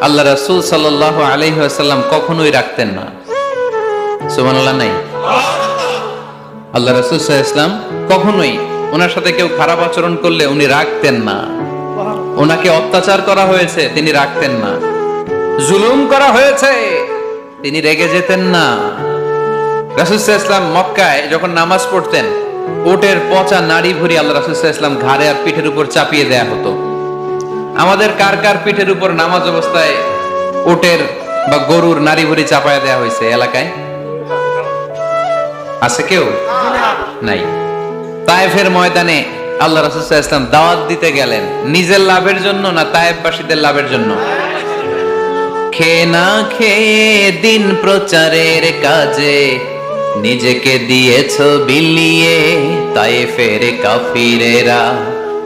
আল্লাহ রাসূল সাল্লাল্লাহু আলাইহি কখনোই রাখতেন না। সুবহানাল্লাহ, নাই? আল্লাহ রাসূল ওয়াসাল্লাম কখনোই ওনার সাথে কেউ খারাপ আচরণ করলে উনি রাখতেন না। ওনাকে অত্যাচার করা হয়েছে, তিনি রাখতেন না। জুলুম করা হয়েছে, তিনি রেগে যেতেন না। ইসলাম মক্কায় যখন নামাজ পড়তেন ওটের পচা নাড়ি ভুরি আল্লাহ ইসলাম ঘাড়ে আর পিঠের উপর চাপিয়ে দেয়া হতো। আমাদের কার কার পিঠের উপর নামাজ অবস্থায় ওটের বা গরুর নারী ভুরি চাপায় দেয়া হয়েছে এলাকায়? আছে কেউ? নাই। তায়েফের ময়দানে আল্লাহ রাসুসাহ ইসলাম দাওয়াত দিতে গেলেন। নিজের লাভের জন্য না তায়েফবাসীদের লাভের জন্য? খেয়ে না খেয়ে দিন প্রচারের কাজে নিজেকে দিয়েছ বিলিয়ে তাই ফেরে কাফিরেরা।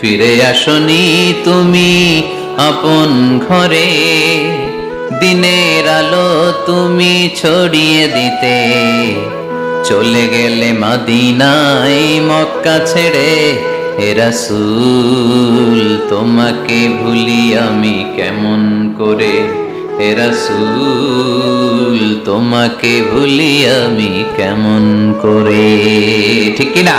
ফিরে আসনি তুমি আপন ঘরে। দিনের আলো তুমি ছড়িয়ে দিতে। চলে গেলে মাদিনাই মক্কা ছেড়ে হে রাসূল, তোমাকে ভুলি আমি কেমন করে? হে রাসূল, তোমাকে ভুলি আমি কেমন করে? ঠিক না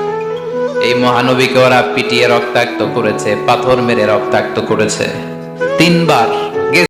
এই মহানবীকে ওরা পিটিয়ে রক্তাক্ত করেছে পাথর মেরে রক্তাক্ত করেছে। তিনবার।